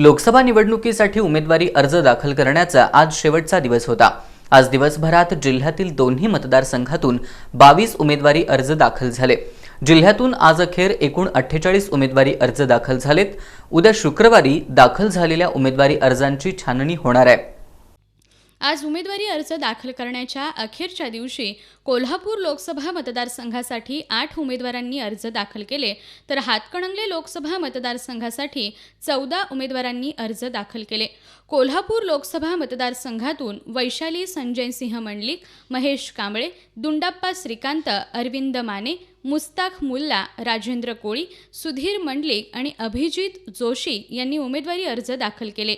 लोकसभा निवडणुकीसाठी उमेदवारी अर्ज दाखल करण्याचा आज शेवटचा दिवस होता. आज दिवसभरात जिल्ह्यातील दोन्ही मतदारसंघातून बावीस उमेदवारी अर्ज दाखल झाले. जिल्ह्यातून आज अखेर एकूण अठ्ठेचाळीस उमेदवारी अर्ज दाखल झालेत. उद्या शुक्रवारी दाखल झालेल्या उमेदवारी अर्जांची छाननी होणार आहे. आज उमेदवारी अर्ज दाखल करण्याच्या अखेरच्या दिवशी कोल्हापूर लोकसभा मतदारसंघासाठी आठ उमेदवारांनी अर्ज दाखल केले. तर हातकणंगले लोकसभा मतदारसंघासाठी चौदा उमेदवारांनी अर्ज दाखल केले. कोल्हापूर लोकसभा मतदारसंघातून वैशाली संजयसिंह मंडलिक महेश कांबळे दुंडाप्पा श्रीकांत अरविंद माने मुस्ताक मुल्ला राजेंद्र कोळी सुधीर मंडलिक आणि अभिजित जोशी यांनी उमेदवारी अर्ज दाखल केले.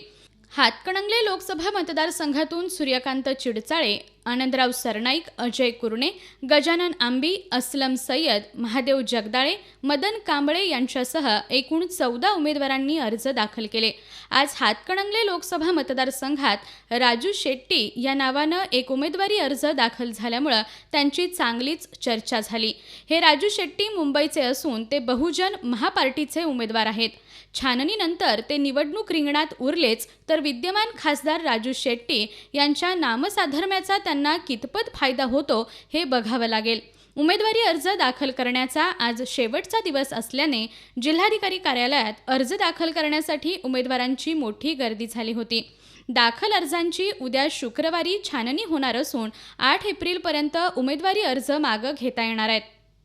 हातकणंगले लोकसभा मतदारसंघातून सूर्यकांत चिडचाळे आनंदराव सरनाईक अजय कुरणे गजानन आंबी अस्लम सय्यद महादेव जगदाळे मदन कांबळे यांच्यासह एकूण चौदा उमेदवारांनी अर्ज दाखल केले. आज हातकणंगले लोकसभा मतदारसंघात राजू शेट्टी या नावानं एक उमेदवारी अर्ज दाखल झाल्यामुळं त्यांची चांगलीच चर्चा झाली. हे राजू शेट्टी मुंबईचे असून ते बहुजन महापार्टीचे उमेदवार आहेत. छाननीनंतर ते निवडणूक रिंगणात उरलेच तर विद्यमान खासदार राजू शेट्टी यांच्या नामसाधर्म्याचा त्यांना कितपत फायदा होतो हे बघावं लागेल. उमेदवारी अर्ज दाखल करण्याचा आज शेवटचा दिवस असल्याने जिल्हाधिकारी कार्यालयात अर्ज दाखल करण्यासाठी उमेदवारांची मोठी गर्दी झाली होती. दाखल अर्जांची उद्या शुक्रवारी छाननी होणार असून आठ एप्रिलपर्यंत उमेदवारी अर्ज मागं घेता येणार आहेत.